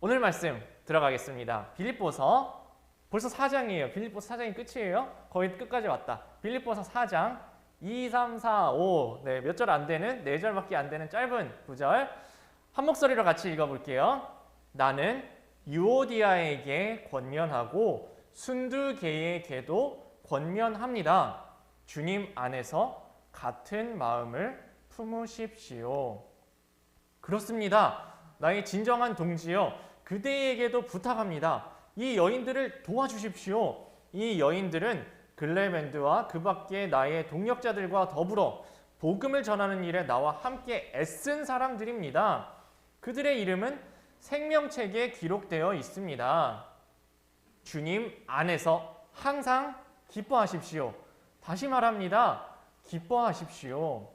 오늘 말씀 들어가겠습니다. 빌립보서 벌써 4장이에요. 빌립보서 4장이 끝이에요. 거의 끝까지 왔다. 빌립보서 4장 2, 3, 4, 5. 네, 몇 절 안 되는 네 절밖에 안 되는 짧은 구절 한 목소리로 같이 읽어 볼게요. 나는 유오디아에게 권면하고 순두개에게도 권면합니다. 주님 안에서 같은 마음을 품으십시오. 그렇습니다. 나의 진정한 동지여, 그대에게도 부탁합니다. 이 여인들을 도와주십시오. 이 여인들은 글레벤드와 그 밖의 나의 동력자들과 더불어 복음을 전하는 일에 나와 함께 애쓴 사람들입니다. 그들의 이름은 생명책에 기록되어 있습니다. 주님 안에서 항상 기뻐하십시오. 다시 말합니다. 기뻐하십시오.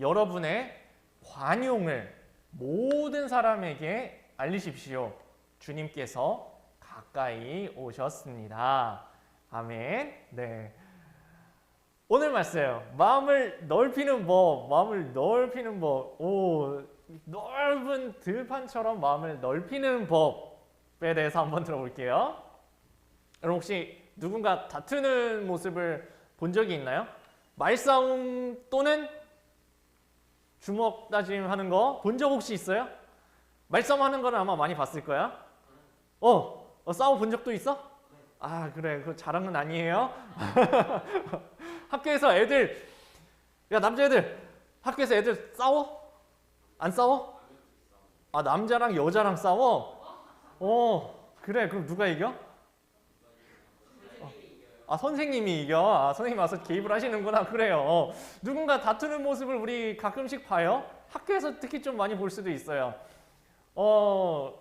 여러분의 관용을 모든 사람에게 알리십시오. 주님께서 가까이 오셨습니다. 아멘. 네. 오늘 말씀 마음을 넓히는 법, 마음을 넓히는 법. 오, 넓은 들판처럼 마음을 넓히는 법에 대해서 한번 들어볼게요. 여러분 혹시 누군가 다투는 모습을 본 적이 있나요? 말싸움 또는 주먹 다짐하는 거 본 적 혹시 있어요? 말싸움 하는 거는 아마 많이 봤을 거야. 어, 어 싸워 본 적도 있어? 아 그래 그 자랑은 아니에요. 학교에서 애들 야 남자애들 학교에서 애들 싸워? 안 싸워? 아 남자랑 여자랑 싸워? 어 그래 그럼 누가 이겨? 어. 아 선생님이 이겨. 아 선생님 와서 개입을 하시는구나. 그래요. 어. 누군가 다투는 모습을 우리 가끔씩 봐요. 학교에서 특히 좀 많이 볼 수도 있어요. 어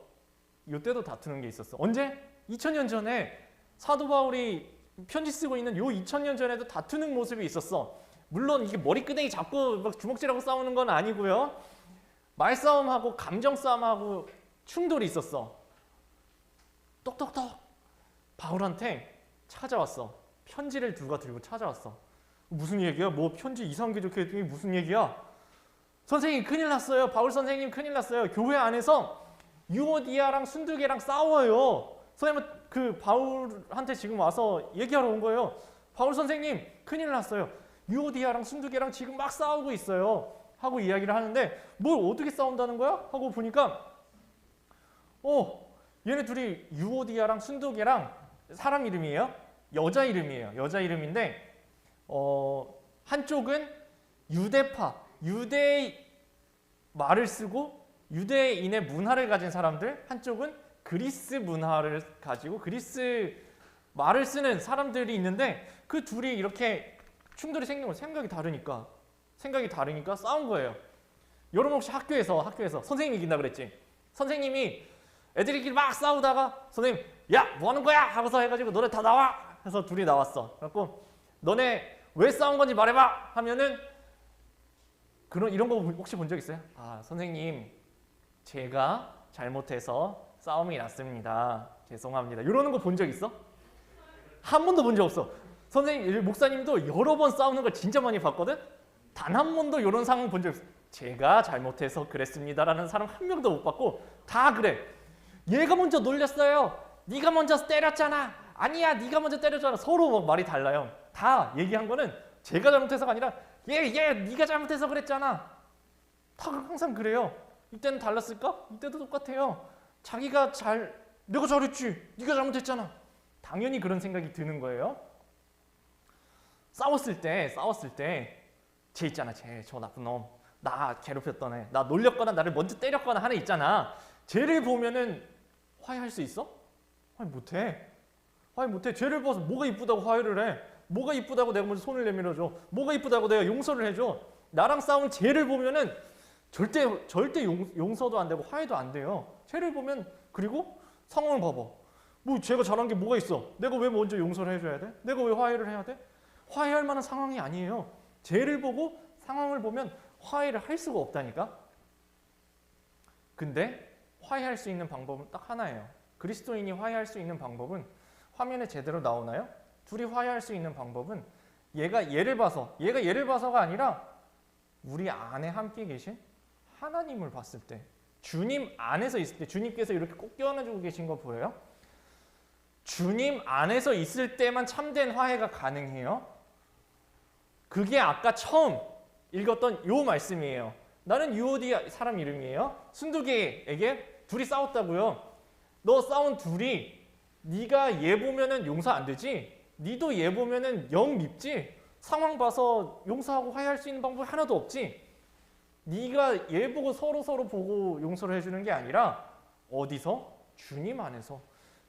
요때도 다투는 게 있었어. 언제? 2000년 전에 사도 바울이 편지 쓰고 있는 요 2000년 전에도 다투는 모습이 있었어. 물론 이게 머리끄댕이 잡고 막 주먹질하고 싸우는 건 아니고요. 말싸움하고 감정 싸움하고 충돌이 있었어. 똑똑똑 바울한테 찾아왔어. 편지를 누가 들고 찾아왔어. 무슨 얘기야? 뭐 편지 이상한 게 적혀 있더니 무슨 얘기야? 선생님 큰일 났어요. 바울 선생님 큰일 났어요. 교회 안에서 유오디아랑 순두개랑 싸워요. 선생님은 그 바울한테 지금 와서 얘기하러 온 거예요. 바울 선생님 큰일 났어요. 유오디아랑 순두개랑 지금 막 싸우고 있어요. 하고 이야기를 하는데 뭘 어떻게 싸운다는 거야? 하고 보니까 어 얘네 둘이 유오디아랑 순두개랑 사람 이름이에요. 여자 이름이에요. 여자 이름인데 어 한쪽은 유대파, 유대 말을 쓰고 유대인의 문화를 가진 사람들, 한쪽은 그리스 문화를 가지고 그리스 말을 쓰는 사람들이 있는데 그 둘이 이렇게 충돌이 거 생각이 다르니까 생각이 다르니까 싸운 거예요. 여러분 혹시 학교에서 학교에서 선생님이 이긴다 그랬지? 선생님이 애들끼리 막 싸우다가 선생님 야 뭐 하는 거야 하고서 해가지고 너네 다 나와 해서 둘이 나왔어. 그래갖고 너네 왜 싸운 건지 말해봐 하면은 그런 이런 거 혹시 본 적 있어요? 아 선생님 제가 잘못해서 싸움이 났습니다. 죄송합니다. 이러는 거 본 적 있어? 한 번도 본 적 없어. 선생님 목사님도 여러 번 싸우는 걸 진짜 많이 봤거든. 단 한 번도 이런 상황 본 적 없어. 제가 잘못해서 그랬습니다라는 사람 한 명도 못 봤고 다 그래. 얘가 먼저 놀렸어요. 네가 먼저 때렸잖아. 아니야, 네가 먼저 때렸잖아. 서로 막 말이 달라요. 다 얘기한 거는 제가 잘못해서가 아니라 얘, 얘, 네가 잘못해서 그랬잖아. 다 항상 그래요. 이때는 달랐을까? 이때도 똑같아요. 자기가 잘, 내가 잘했지. 네가 잘못했잖아. 당연히 그런 생각이 드는 거예요. 싸웠을 때, 싸웠을 때, 쟤 있잖아, 쟤, 저 나쁜 놈. 나 괴롭혔던 애, 나 놀렸거나 나를 먼저 때렸거나 애 있잖아. 쟤를 보면은 화해할 수 있어? 화해 못해. 화해 못해. 쟤를 봐서 뭐가 이쁘다고 화해를 해. 뭐가 이쁘다고 내가 먼저 손을 내밀어줘. 뭐가 이쁘다고 내가 용서를 해줘. 나랑 싸운 쟤를 보면은 절대 절대 용, 용서도 안 되고 화해도 안 돼요. 쟤를 보면 그리고 상황을 봐봐. 뭐 쟤가 잘한 게 뭐가 있어? 내가 왜 먼저 용서를 해줘야 돼? 내가 왜 화해를 해야 돼? 화해할 만한 상황이 아니에요. 쟤를 보고 상황을 보면 화해를 할 수가 없다니까. 근데 화해할 수 있는 방법은 딱 하나예요. 그리스도인이 화해할 수 있는 방법은 화면에 제대로 나오나요? 둘이 화해할 수 있는 방법은 얘가 얘를 봐서 얘가 얘를 봐서가 아니라 우리 안에 함께 계신 하나님을 봤을 때 주님 안에서 있을 때 주님께서 이렇게 꼭 껴안아주고 계신 거 보여요? 주님 안에서 있을 때만 참된 화해가 가능해요. 그게 아까 처음 읽었던 요 말씀이에요. 나는 유오디 사람 이름이에요. 순두개에게 둘이 싸웠다고요. 너 싸운 둘이 네가 얘 보면은 용서 안 되지? 니도 얘 보면은 영 밉지? 상황 봐서 용서하고 화해할 수 있는 방법이 하나도 없지? 네가 얘 보고 서로 서로 보고 용서를 해주는 게 아니라 어디서? 주님 안에서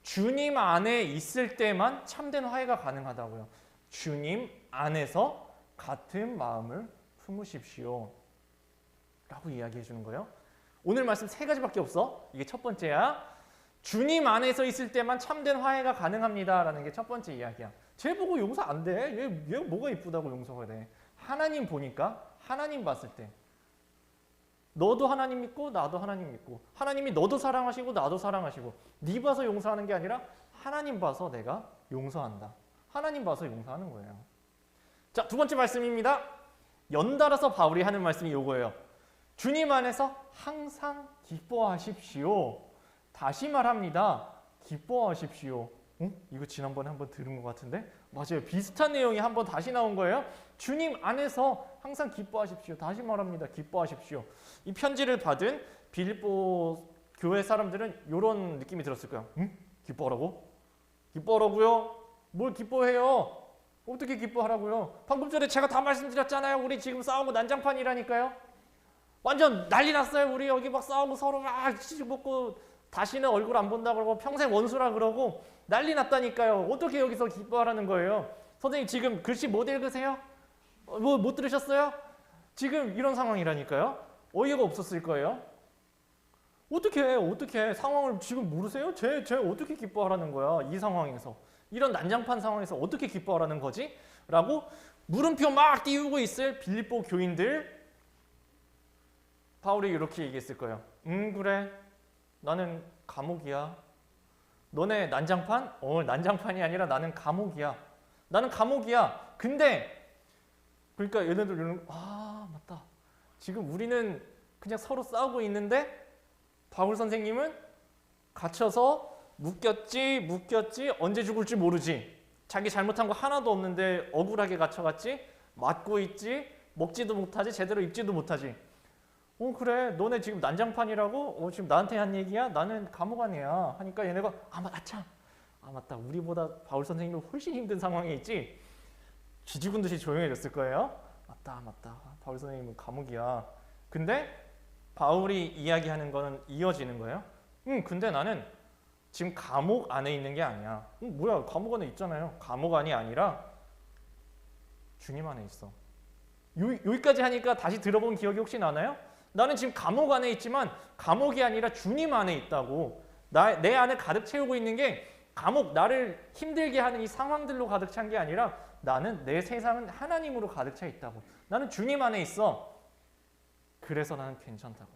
주님 안에 있을 때만 참된 화해가 가능하다고요. 주님 안에서 같은 마음을 품으십시오. 라고 이야기해 주는 거예요. 오늘 말씀 세 가지밖에 없어. 이게 첫 번째야. 주님 안에서 있을 때만 참된 화해가 가능합니다라는 게 첫 번째 이야기야. 쟤 보고 용서 안 돼. 얘, 얘 뭐가 이쁘다고 용서가 돼. 하나님 보니까 하나님 봤을 때 너도 하나님 믿고 나도 하나님 믿고 하나님이 너도 사랑하시고 나도 사랑하시고 네 봐서 용서하는 게 아니라 하나님 봐서 내가 용서한다. 하나님 봐서 용서하는 거예요. 자, 두 번째 말씀입니다. 연달아서 바울이 하는 말씀이 요거예요. 주님 안에서 항상 기뻐하십시오. 다시 말합니다. 기뻐하십시오. 응? 이거 지난번에 한번 들은 것 같은데? 맞아요. 비슷한 내용이 한번 다시 나온 거예요. 주님 안에서 항상 기뻐하십시오. 다시 말합니다. 기뻐하십시오. 이 편지를 받은 빌립보 교회 사람들은 이런 느낌이 들었을 거예요. 응? 기뻐하라고? 기뻐하라고요? 뭘 기뻐해요? 어떻게 기뻐하라고요? 방금 전에 제가 다 말씀드렸잖아요. 우리 지금 싸우고 난장판이라니까요. 완전 난리 났어요. 우리 여기 막 싸우고 서로 막 치고먹고 다시는 얼굴 안 본다 그러고 평생 원수라 그러고 난리 났다니까요. 어떻게 여기서 기뻐하라는 거예요? 선생님 지금 글씨 못 읽으세요? 뭐못 들으셨어요? 지금 이런 상황이라니까요. 어이가 없었을 거예요. 어떻게 어떻게 상황을 지금 모르세요? 쟤, 쟤 어떻게 기뻐하라는 거야? 이 상황에서 이런 난장판 상황에서 어떻게 기뻐하라는 거지? 라고 물음표 막 띄우고 있을 빌립보 교인들 바울이 이렇게 얘기했을 거예요. 음 그래 나는 감옥이야. 너네 난장판? 어 난장판이 아니라 나는 감옥이야. 나는 감옥이야. 근데 그러니까 얘네들 이러는 아 맞다. 지금 우리는 그냥 서로 싸우고 있는데 바울 선생님은 갇혀서 묶였지 묶였지 언제 죽을지 모르지. 자기 잘못한 거 하나도 없는데 억울하게 갇혀갔지 맞고 있지 먹지도 못하지 제대로 입지도 못하지. 어 그래. 너네 지금 난장판이라고? 어 지금 나한테 한 얘기야? 나는 감옥 안이야. 하니까 얘네가 아 맞다 아 맞다. 우리보다 바울 선생님이 훨씬 힘든 상황에 있지? 쥐죽은 듯이 조용해졌을 거예요? 맞다 맞다. 바울 선생님은 감옥이야. 근데 바울이 이야기하는 거는 이어지는 거예요? 응 근데 나는 지금 감옥 안에 있는 게 아니야. 응, 뭐야. 감옥 안에 있잖아요. 감옥 안이 아니라 주님 안에 있어. 요, 여기까지 하니까 다시 들어본 기억이 혹시 나나요? 나는 지금 감옥 안에 있지만 감옥이 아니라 주님 안에 있다고. 나, 내 안에 가득 채우고 있는 게 감옥, 나를 힘들게 하는 이 상황들로 가득 찬 게 아니라 나는 내 세상은 하나님으로 가득 차 있다고. 나는 주님 안에 있어. 그래서 나는 괜찮다고.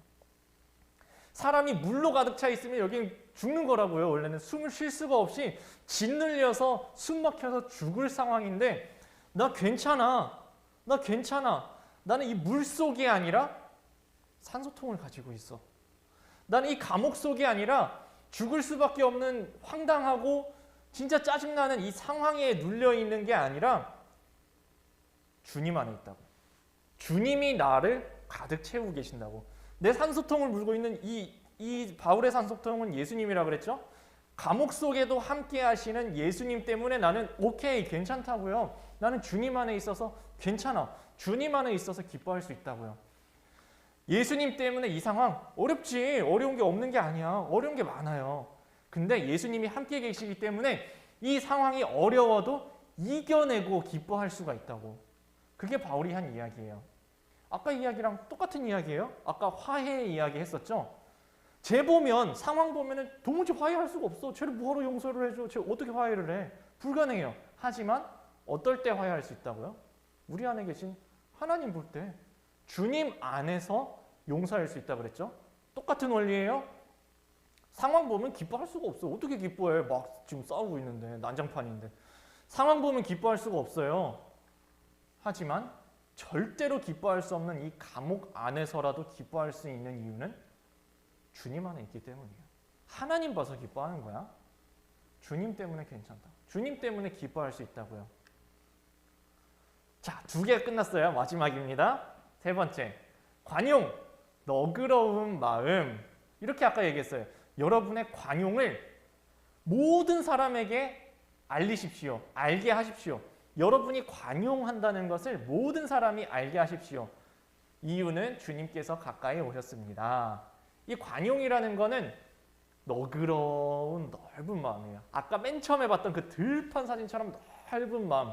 사람이 물로 가득 차 있으면 여기는 죽는 거라고요. 원래는 숨을 쉴 수가 없이 짓눌려서 숨 막혀서 죽을 상황인데 나 괜찮아. 나 괜찮아. 나는 이 물 속이 아니라 산소통을 가지고 있어. 나는 이 감옥 속이 아니라 죽을 수밖에 없는 황당하고 진짜 짜증나는 이 상황에 눌려 있는 게 아니라 주님 안에 있다고. 주님이 나를 가득 채우고 계신다고. 내 산소통을 물고 있는 이, 이 바울의 산소통은 예수님이라 그랬죠? 감옥 속에도 함께 하시는 예수님 때문에 나는 오케이, 괜찮다고요. 나는 주님 안에 있어서 괜찮아. 주님 안에 있어서 기뻐할 수 있다고요. 예수님 때문에 이 상황 어렵지. 어려운 게 없는 게 아니야. 어려운 게 많아요. 근데 예수님이 함께 계시기 때문에 이 상황이 어려워도 이겨내고 기뻐할 수가 있다고. 그게 바울이 한 이야기예요. 아까 이야기랑 똑같은 이야기예요. 아까 화해 이야기 했었죠. 쟤 보면 상황 보면은 도무지 화해할 수가 없어. 쟤를 뭐하러 용서를 해줘? 쟤 어떻게 화해를 해? 불가능해요. 하지만 어떨 때 화해할 수 있다고요? 우리 안에 계신 하나님 볼 때 주님 안에서 용서할 수 있다 그랬죠? 똑같은 원리예요. 상황 보면 기뻐할 수가 없어. 어떻게 기뻐해? 막 지금 싸우고 있는데 난장판인데. 상황 보면 기뻐할 수가 없어요. 하지만 절대로 기뻐할 수 없는 이 감옥 안에서라도 기뻐할 수 있는 이유는 주님 안에 있기 때문이에요. 하나님 봐서 기뻐하는 거야. 주님 때문에 괜찮다. 주님 때문에 기뻐할 수 있다고요. 자, 두 개가 끝났어요. 마지막입니다. 세 번째. 관용, 너그러운 마음. 이렇게 아까 얘기했어요. 여러분의 관용을 모든 사람에게 알리십시오. 알게 하십시오. 여러분이 관용한다는 것을 모든 사람이 알게 하십시오. 이유는 주님께서 가까이 오셨습니다. 이 관용이라는 거는 너그러운 넓은 마음이에요. 아까 맨 처음에 봤던 그 들판 사진처럼 넓은 마음,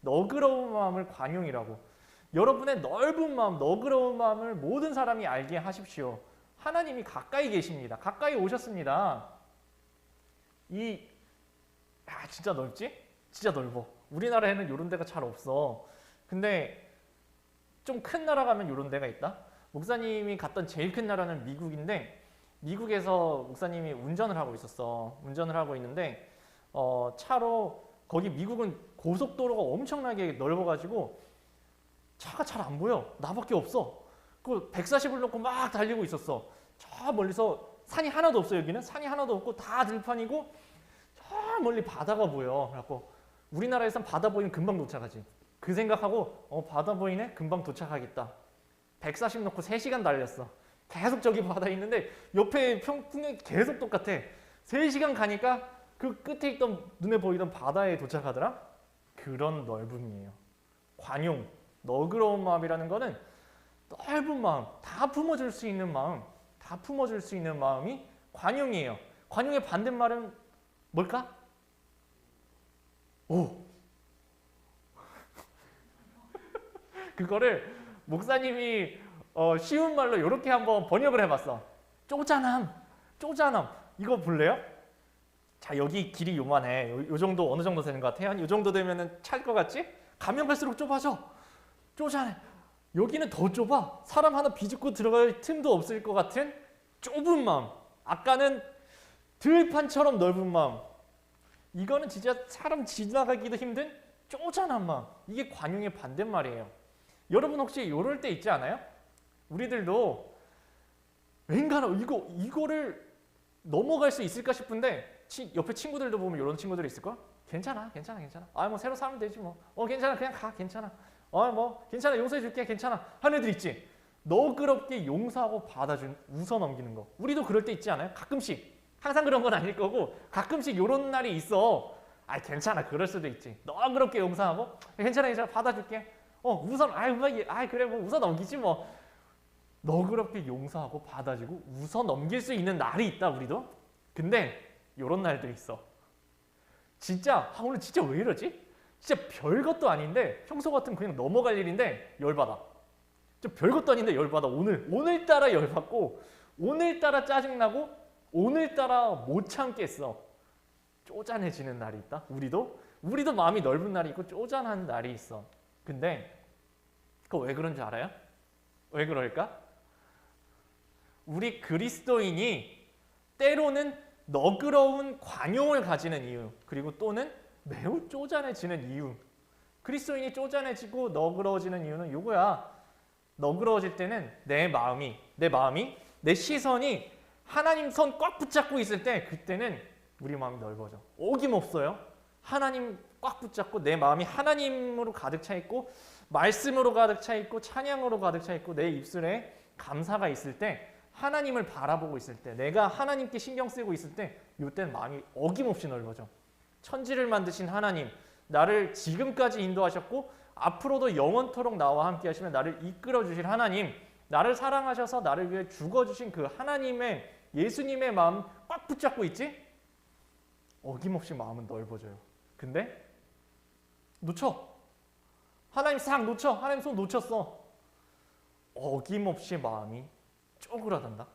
너그러운 마음을 관용이라고. 여러분의 넓은 마음, 너그러운 마음을 모든 사람이 알게 하십시오. 하나님이 가까이 계십니다. 가까이 오셨습니다. 이, 야, 진짜 넓지? 진짜 넓어. 우리나라에는 이런 데가 잘 없어. 근데 좀 큰 나라 가면 이런 데가 있다. 목사님이 갔던 제일 큰 나라는 미국인데 미국에서 목사님이 운전을 하고 있었어. 운전을 하고 있는데 어, 차로 거기 미국은 고속도로가 엄청나게 넓어가지고 차가 잘 안 보여. 나밖에 없어. 그 140을 놓고 막 달리고 있었어. 저 멀리서 산이 하나도 없어 여기는 산이 하나도 없고 다 들판이고 저 멀리 바다가 보여. 그래갖고 우리나라에선 바다 보이면 금방 도착하지. 그 생각하고 어 바다 보이네 금방 도착하겠다. 140 놓고 3시간 달렸어. 계속 저기 바다에 있는데 옆에 평, 풍경이 계속 똑같아. 3시간 가니까 그 끝에 있던 눈에 보이던 바다에 도착하더라. 그런 넓음이에요. 관용, 너그러운 마음이라는 거는 넓은 마음, 다 품어줄 수 있는 마음, 다 품어줄 수 있는 마음이 관용이에요. 관용의 반대말은 뭘까? 오. 그거를 목사님이 어, 쉬운 말로 이렇게 한번 번역을 해봤어. 쪼잔함, 쪼잔함. 이거 볼래요? 자 여기 길이 요만해. 요, 요 정도 어느 정도 되는 것 같아요? 한요 정도 되면은 찰것 같지? 가면 갈수록 좁아져. 쪼잔해. 여기는 더 좁아. 사람 하나 비집고 들어갈 틈도 없을 것 같은 좁은 마음. 아까는 들판처럼 넓은 마음. 이거는 진짜 사람 지나가기도 힘든 쪼잔한 마음. 이게 관용의 반대말이에요. 여러분 혹시 이럴 때 있지 않아요? 우리들도 왠가나 이거 이거를 넘어갈 수 있을까 싶은데 치, 옆에 친구들도 보면 이런 친구들이 있을까? 괜찮아, 괜찮아, 괜찮아. 아 뭐 새로 사면 되지 뭐. 어 괜찮아, 그냥 가, 괜찮아. 어 뭐 괜찮아, 용서해 줄게, 괜찮아. 하는 애들 있지. 너그럽게 용서하고 받아준 웃어 넘기는 거. 우리도 그럴 때 있지 않아요? 가끔씩. 항상 그런 건 아닐 거고 가끔씩 이런 날이 있어. 아 괜찮아, 그럴 수도 있지. 너그럽게 용서하고 괜찮아, 괜찮아, 받아줄게. 어 웃어, 아이 뭐, 아이 그래 뭐 웃어 넘기지 뭐. 너그럽게 용서하고 받아주고 웃어 넘길 수 있는 날이 있다 우리도. 근데 이런 날도 있어. 진짜 아, 오늘 진짜 왜 이러지? 진짜 별것도 아닌데 평소 같으면 그냥 넘어갈 일인데 열받아. 좀 별것도 아닌데 열받아. 오늘 오늘따라 열받고 오늘따라 짜증나고 오늘따라 못 참겠어. 쪼잔해지는 날이 있다. 우리도 우리도 마음이 넓은 날이 있고 쪼잔한 날이 있어. 근데 그거 왜 그런 줄 알아요? 왜 그럴까? 우리 그리스도인이 때로는 너그러운 관용을 가지는 이유, 그리고 또는 매우 쪼잔해지는 이유. 그리스도인이 쪼잔해지고 너그러워지는 이유는 이거야. 너그러워질 때는 내 마음이, 내 마음이, 내 시선이 하나님 손 꽉 붙잡고 있을 때 그때는 우리 마음이 넓어져. 어김없어요. 하나님 꽉 붙잡고 내 마음이 하나님으로 가득 차 있고 말씀으로 가득 차 있고 찬양으로 가득 차 있고 내 입술에 감사가 있을 때 하나님을 바라보고 있을 때 내가 하나님께 신경 쓰고 있을 때 이때는 마음이 어김없이 넓어져. 천지를 만드신 하나님 나를 지금까지 인도하셨고 앞으로도 영원토록 나와 함께 하시면 나를 이끌어 주실 하나님 나를 사랑하셔서 나를 위해 죽어 주신 그 하나님의 예수님의 마음 꽉 붙잡고 있지? 어김없이 마음은 넓어져요. 근데 놓쳐. 하나님 싹 놓쳐. 하나님 손 놓쳤어. 어김없이 마음이 쪼그라든다.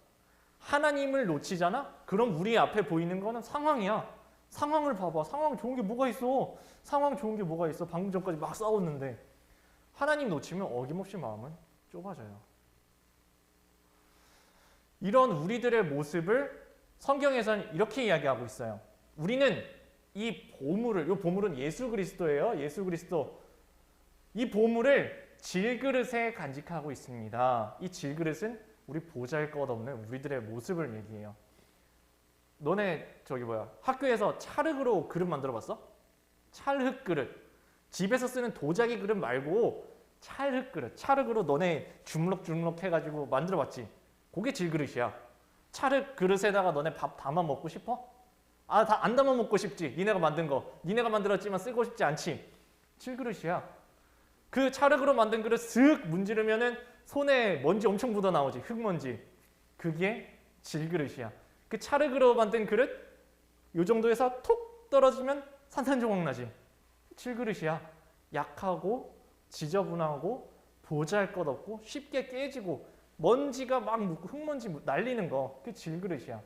하나님을 놓치잖아? 그럼 우리 앞에 보이는 거는 상황이야. 상황을 봐봐. 상황 좋은 게 뭐가 있어? 상황 좋은 게 뭐가 있어? 방금 전까지 막 싸웠는데. 하나님 놓치면 어김없이 마음은 좁아져요. 이런 우리들의 모습을 성경에서는 이렇게 이야기하고 있어요. 우리는 이 보물을, 이 보물은 예수 그리스도예요. 예수 그리스도. 이 보물을 질그릇에 간직하고 있습니다. 이 질그릇은 우리 보잘 것 없는 우리들의 모습을 얘기해요. 너네 저기 뭐야 학교에서 찰흙으로 그릇 만들어봤어? 찰흙 그릇. 집에서 쓰는 도자기 그릇 말고 찰흙 그릇. 찰흙으로 너네 주물럭주물럭 해가지고 만들어봤지? 그게 질그릇이야. 찰흙 그릇에다가 너네 밥 담아 먹고 싶어? 아, 다 안 담아 먹고 싶지. 니네가 만든 거. 니네가 만들었지만 쓰고 싶지 않지. 질그릇이야. 그 찰흙으로 만든 그릇 슥 문지르면은 손에 먼지 엄청 묻어 나오지. 흙먼지. 그게 질그릇이야. 그 찰흙으로 만든 그릇 요 정도에서 톡 떨어지면 산산조각 나지. 질그릇이야. 약하고 지저분하고 보잘것없고 쉽게 깨지고 먼지가 막 묻고 흙먼지 묻- 날리는 거. 그 질그릇이야.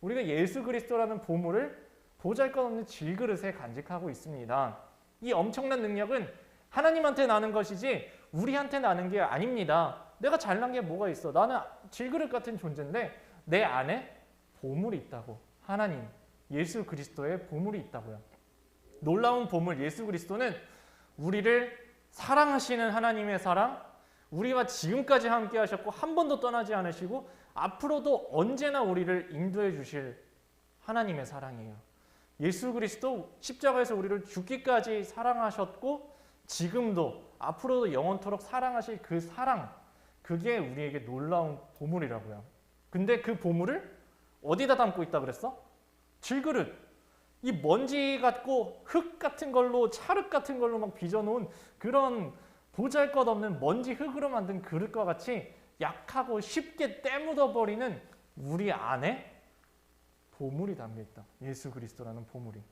우리가 예수 그리스도라는 보물을 보잘것없는 질그릇에 간직하고 있습니다. 이 엄청난 능력은 하나님한테 나는 것이지 우리한테 나는 게 아닙니다. 내가 잘난 게 뭐가 있어? 나는 질그릇 같은 존재인데 내 안에 보물이 있다고. 하나님, 예수 그리스도의 보물이 있다고요. 놀라운 보물 예수 그리스도는 우리를 사랑하시는 하나님의 사랑, 우리와 지금까지 함께 하셨고 한 번도 떠나지 않으시고 앞으로도 언제나 우리를 인도해 주실 하나님의 사랑이에요. 예수 그리스도 십자가에서 우리를 죽기까지 사랑하셨고 지금도 앞으로도 영원토록 사랑하실 그 사랑 그게 우리에게 놀라운 보물이라고요. 근데 그 보물을 어디다 담고 있다 그랬어? 질그릇. 이 먼지 같고 흙 같은 걸로 찰흙 같은 걸로 막 빚어놓은 그런 보잘것없는 먼지 흙으로 만든 그릇과 같이 약하고 쉽게 때묻어 버리는 우리 안에 보물이 담겨 있다. 예수 그리스도라는 보물이.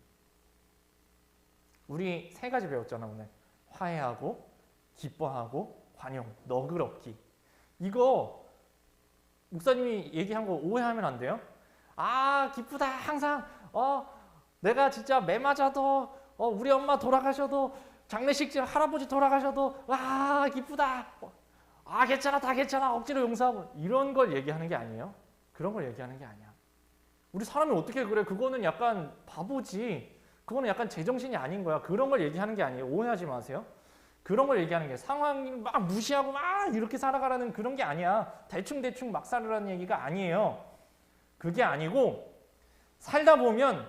우리 세 가지 배웠잖아 오늘. 화해하고 기뻐하고 관용, 너그럽기. 이거 목사님이 얘기한 거 오해하면 안 돼요. 아 기쁘다 항상 어 내가 진짜 매 맞아도 어 우리 엄마 돌아가셔도 장례식 때 할아버지 돌아가셔도 와 기쁘다. 어, 아 괜찮아 다 괜찮아 억지로 용서하고 이런 걸 얘기하는 게 아니에요. 그런 걸 얘기하는 게 아니야. 우리 사람이 어떻게 그래? 그거는 약간 바보지. 그거는 약간 제정신이 아닌 거야. 그런 걸 얘기하는 게 아니에요. 오해하지 마세요. 그런 걸 얘기하는 게 상황이 막 무시하고 막 이렇게 살아가라는 그런 게 아니야. 대충 대충 막 살으라는 얘기가 아니에요. 그게 아니고 살다 보면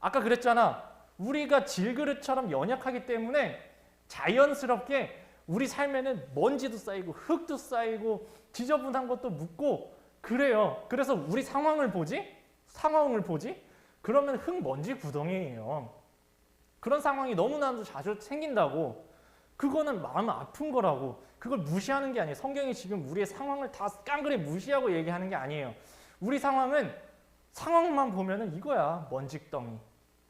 아까 그랬잖아. 우리가 질그릇처럼 연약하기 때문에 자연스럽게 우리 삶에는 먼지도 쌓이고 흙도 쌓이고 지저분한 것도 묻고 그래요. 그래서 우리 상황을 보지? 상황을 보지? 그러면 흙 먼지 구덩이에요. 그런 상황이 너무나도 자주 생긴다고. 그거는 마음 아픈 거라고. 그걸 무시하는 게 아니에요. 성경이 지금 우리의 상황을 다 깡그리 무시하고 얘기하는 게 아니에요. 우리 상황은 상황만 보면은 이거야. 먼지덩이,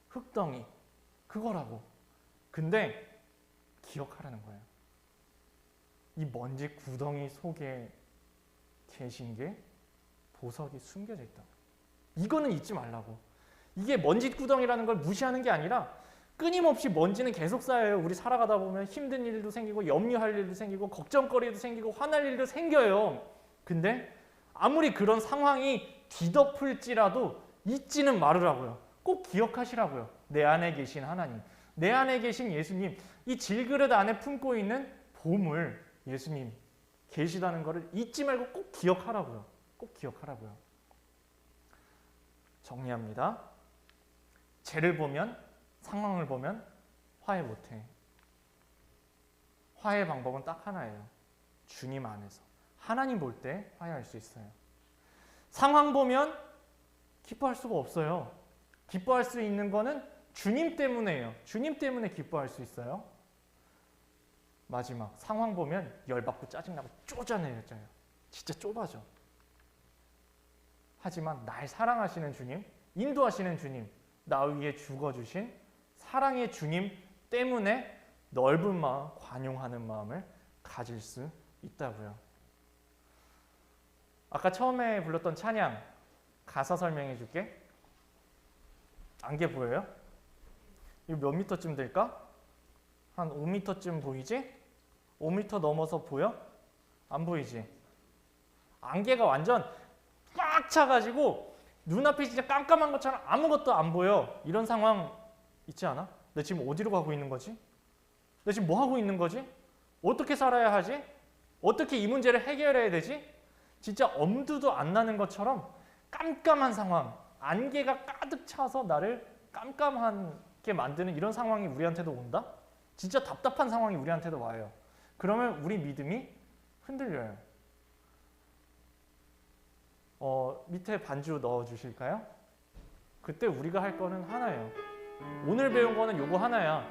흙덩이. 그거라고. 근데 기억하라는 거예요. 이 먼지 구덩이 속에 계신 게 보석이 숨겨져 있다. 이거는 잊지 말라고. 이게 먼지 구덩이라는 걸 무시하는 게 아니라 끊임없이 먼지는 계속 쌓여요. 우리 살아가다 보면 힘든 일도 생기고 염려할 일도 생기고 걱정거리도 생기고 화날 일도 생겨요. 근데 아무리 그런 상황이 뒤덮을지라도 잊지는 말으라고요. 꼭 기억하시라고요. 내 안에 계신 하나님, 내 안에 계신 예수님, 이 질그릇 안에 품고 있는 보물 예수님 계시다는 것을 잊지 말고 꼭 기억하라고요. 꼭 기억하라고요. 정리합니다. 죄를 보면 상황을 보면 화해 못해. 화해 방법은 딱 하나예요. 주님 안에서. 하나님 볼 때 화해할 수 있어요. 상황 보면 기뻐할 수가 없어요. 기뻐할 수 있는 거는 주님 때문에요. 주님 때문에 기뻐할 수 있어요. 마지막 상황 보면 열받고 짜증나고 쪼잔해져요. 진짜 좁아져. 하지만 날 사랑하시는 주님, 인도하시는 주님, 나 위해 죽어주신 사랑의 주님 때문에 넓은 마음, 관용하는 마음을 가질 수 있다고요. 아까 처음에 불렀던 찬양 가사 설명해 줄게. 안개 보여요? 이거 몇 미터쯤 될까? 한 5미터쯤 보이지? 5미터 넘어서 보여? 안 보이지? 안개가 완전 꽉 차가지고 눈앞이 진짜 깜깜한 것처럼 아무것도 안 보여. 이런 상황 있지 않아? 내 지금 어디로 가고 있는 거지? 내 지금 뭐 하고 있는 거지? 어떻게 살아야 하지? 어떻게 이 문제를 해결해야 되지? 진짜 엄두도 안 나는 것처럼 깜깜한 상황, 안개가 가득 차서 나를 깜깜하게 만드는 이런 상황이 우리한테도 온다? 진짜 답답한 상황이 우리한테도 와요. 그러면 우리 믿음이 흔들려요. 어, 밑에 반주 넣어 주실까요? 그때 우리가 할 거는 하나예요. 오늘 배운 거는 요거 하나야.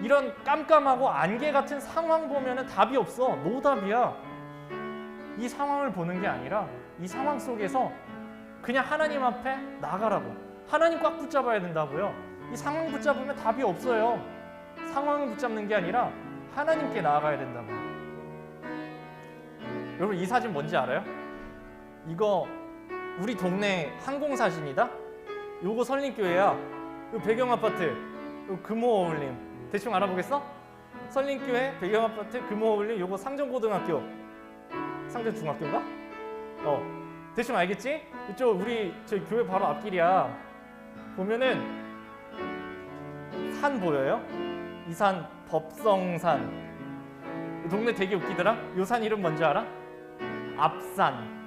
이런 깜깜하고 안개 같은 상황 보면은 답이 없어. 노답이야. 이 상황을 보는 게 아니라 이 상황 속에서 그냥 하나님 앞에 나가라고. 하나님 꽉 붙잡아야 된다고요. 이 상황 붙잡으면 답이 없어요. 상황을 붙잡는 게 아니라 하나님께 나아가야 된다고요. 여러분 이 사진 뭔지 알아요? 이거 우리 동네 항공사진이다. 요거 설림교회야. 요 배경 아파트. 요 금호 어울림. 대충 알아보겠어? 설림교회 배경 아파트 금호 어울림. 요거 상정고등학교. 상정중학교인가? 어. 대충 알겠지? 이쪽 우리 저 교회 바로 앞길이야. 보면은 산 보여요? 이 산 법성산. 이 동네 되게 웃기더라. 요 산 이름 뭔지 알아? 앞산.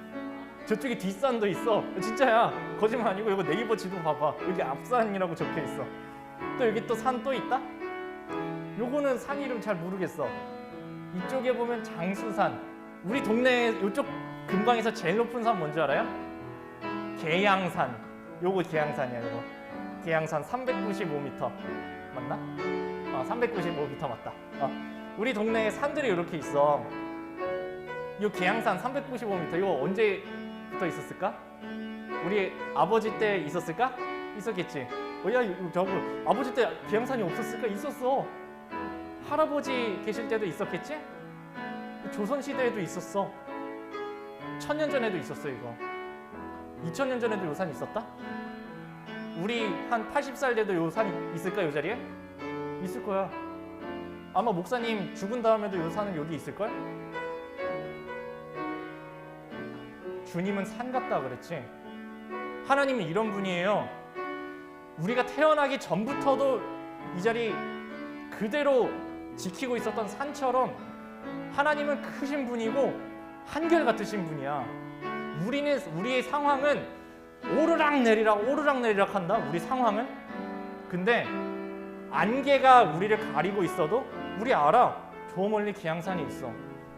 저쪽에 뒷산도 있어. 진짜야. 거짓말 아니고 이거 네이버 지도 봐봐. 여기 앞산이라고 적혀 있어. 또 여기 또 산 또 있다? 요거는 산 이름 잘 모르겠어. 이쪽에 보면 장수산. 우리 동네 이쪽 근방에서 제일 높은 산 뭔지 알아요? 계양산. 요거 계양산이야, 이거. 계양산 395m. 맞나? 아, 395m 맞다. 아, 우리 동네에 산들이 이렇게 있어. 이 계양산 395m 이거 언제부터 있었을까? 우리 아버지 때 있었을까? 있었겠지. 어, 야, 저거 아버지 때 계양산이 없었을까? 있었어. 할아버지 계실 때도 있었겠지? 조선 시대에도 있었어. 천년 전에도 있었어 이거. 2000년 전에도 요산 있었다? 우리 한 80살 돼도 요산 있을까 요 자리에? 있을 거야. 아마 목사님 죽은 다음에도 요 산은 여기 있을 걸? 주님은 산 같다 그랬지. 하나님은 이런 분이에요. 우리가 태어나기 전부터도 이 자리 그대로 지키고 있었던 산처럼 하나님은 크신 분이고 한결 같으신 분이야. 우리는 우리의 상황은 오르락 내리락 오르락 내리락 한다. 우리 상황은. 근데 안개가 우리를 가리고 있어도 우리 알아. 저 멀리 기양산이 있어.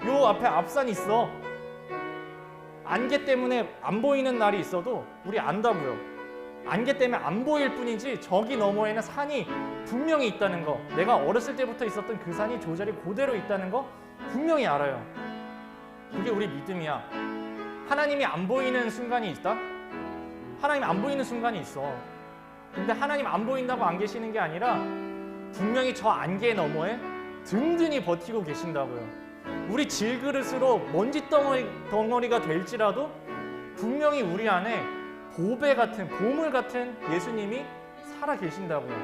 요 앞에 앞산이 있어. 안개 때문에 안 보이는 날이 있어도 우리 안다고요. 안개 때문에 안 보일 뿐이지 저기 너머에는 산이 분명히 있다는 거. 내가 어렸을 때부터 있었던 그 산이 저 자리 그대로 있다는 거 분명히 알아요. 그게 우리 믿음이야. 하나님이 안 보이는 순간이 있다? 하나님 안 보이는 순간이 있어. 근데 하나님 안 보인다고 안 계시는 게 아니라 분명히 저 안개 너머에 든든히 버티고 계신다고요. 우리 질그릇으로 먼지 덩어리, 덩어리가 될지라도 분명히 우리 안에 보배 같은 보물 같은 예수님이 살아 계신다고요.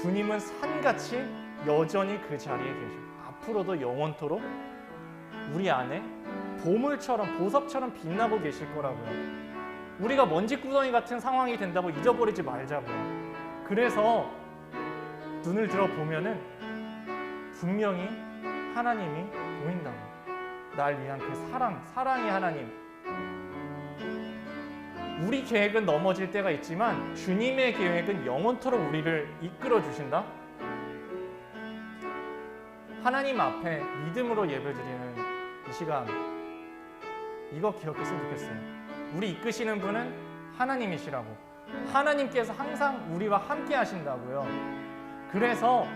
주님은 산같이 여전히 그 자리에 계셔. 앞으로도 영원토록 우리 안에 보물처럼 보석처럼 빛나고 계실 거라고요. 우리가 먼지 구덩이 같은 상황이 된다고 잊어버리지 말자고요. 그래서 눈을 들어 보면은 분명히 하나님이 보인다고. 날 위한 그 사랑, 사랑의 하나님. 우리 계획은 넘어질 때가 있지만 주님의 계획은 영원토록 우리를 이끌어 주신다. 하나님 앞에 믿음으로 예배드리는 이 시간 이거 기억했으면 좋겠어요. 우리 이끄시는 분은 하나님이시라고. 하나님께서 항상 우리와 함께 하신다고요. 그래서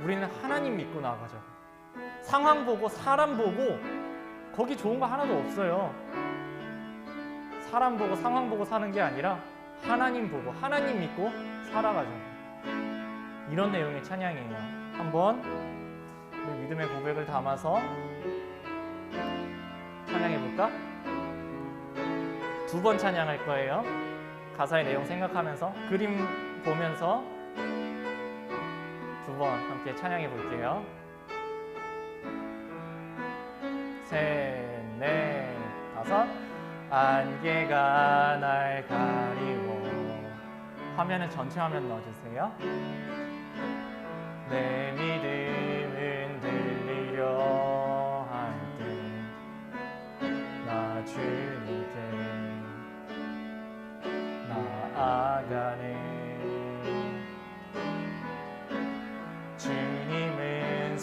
우리는 하나님 믿고 나가자고. 상황 보고 사람 보고 거기 좋은 거 하나도 없어요. 사람 보고 상황 보고 사는 게 아니라 하나님 보고 하나님 믿고 살아가자고. 이런 내용의 찬양이에요. 한번 우리 믿음의 고백을 담아서 찬양해 볼까? 두 번 찬양할 거예요. 가사의 내용 생각하면서 그림 보면서 두 번 함께 찬양해 볼게요. 셋, 넷, 다섯. 안개가 날 가리고 화면에 전체 화면 넣어주세요. 내 믿음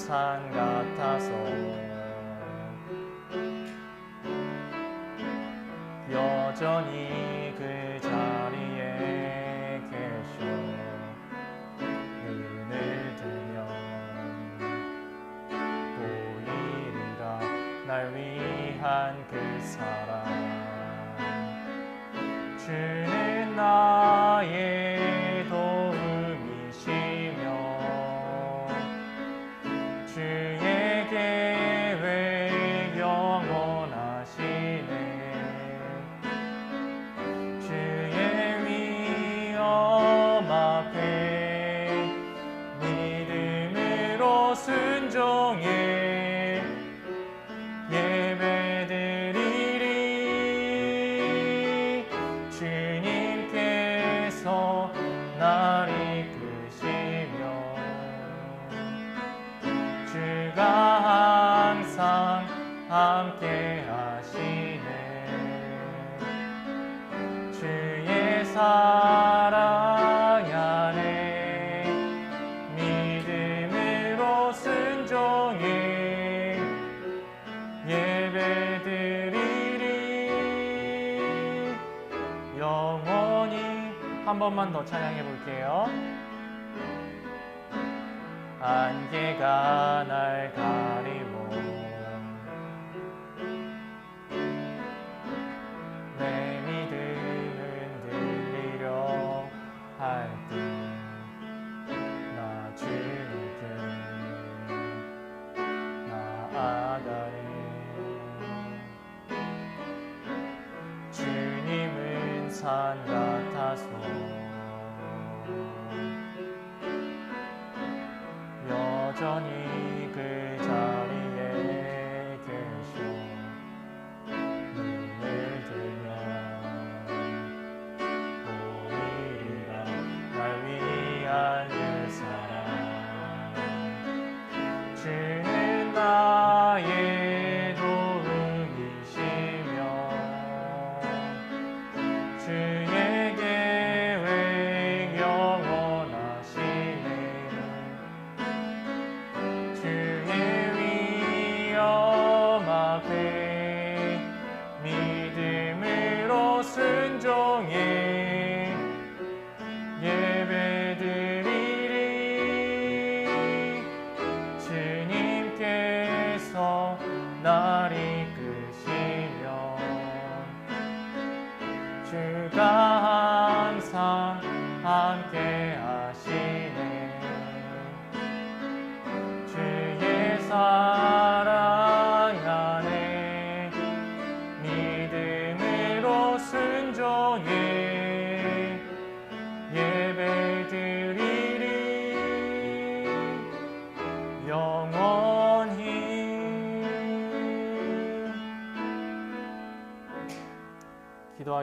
산 같아서 여전히 그 자리에 계셔. 눈을 들면 보이리라. 날 위한 그 사랑. 주는 함께 하시네 주의 사랑 안에 믿음으로 순종해 예배드리리 영원히 한 번만 더 찬양해 볼게요. 안개가 날 가리고 여전히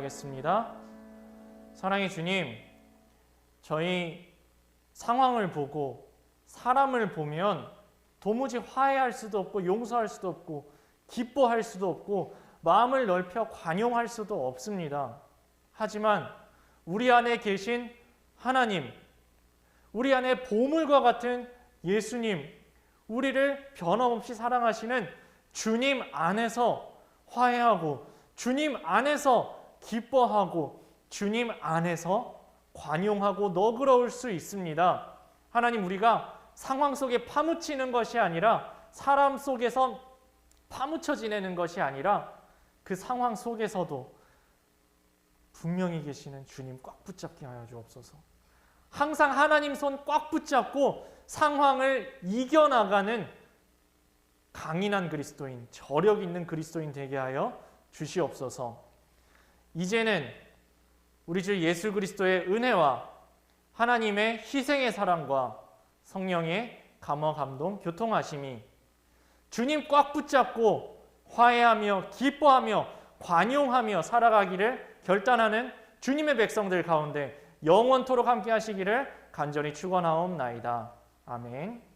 기도하겠습니다. 사랑의 주님, 저희 상황을 보고 사람을 보면 도무지 화해할 수도 없고 용서할 수도 없고 기뻐할 수도 없고 마음을 넓혀 관용할 수도 없습니다. 하지만 우리 안에 계신 하나님, 우리 안에 보물과 같은 예수님, 우리를 변함없이 사랑하시는 주님 안에서 화해하고 주님 안에서 기뻐하고 주님 안에서 관용하고 너그러울 수 있습니다. 하나님 우리가 상황 속에 파묻히는 것이 아니라 사람 속에서 파묻혀 지내는 것이 아니라 그 상황 속에서도 분명히 계시는 주님 꽉 붙잡게 하여 주옵소서. 항상 하나님 손 꽉 붙잡고 상황을 이겨나가는 강인한 그리스도인, 저력 있는 그리스도인 되게 하여 주시옵소서. 이제는 우리 주 예수 그리스도의 은혜와 하나님의 희생의 사랑과 성령의 감화 감동 교통하심이 주님 꽉 붙잡고 화해하며 기뻐하며 관용하며 살아가기를 결단하는 주님의 백성들 가운데 영원토록 함께 하시기를 간절히 축원하옵나이다. 아멘.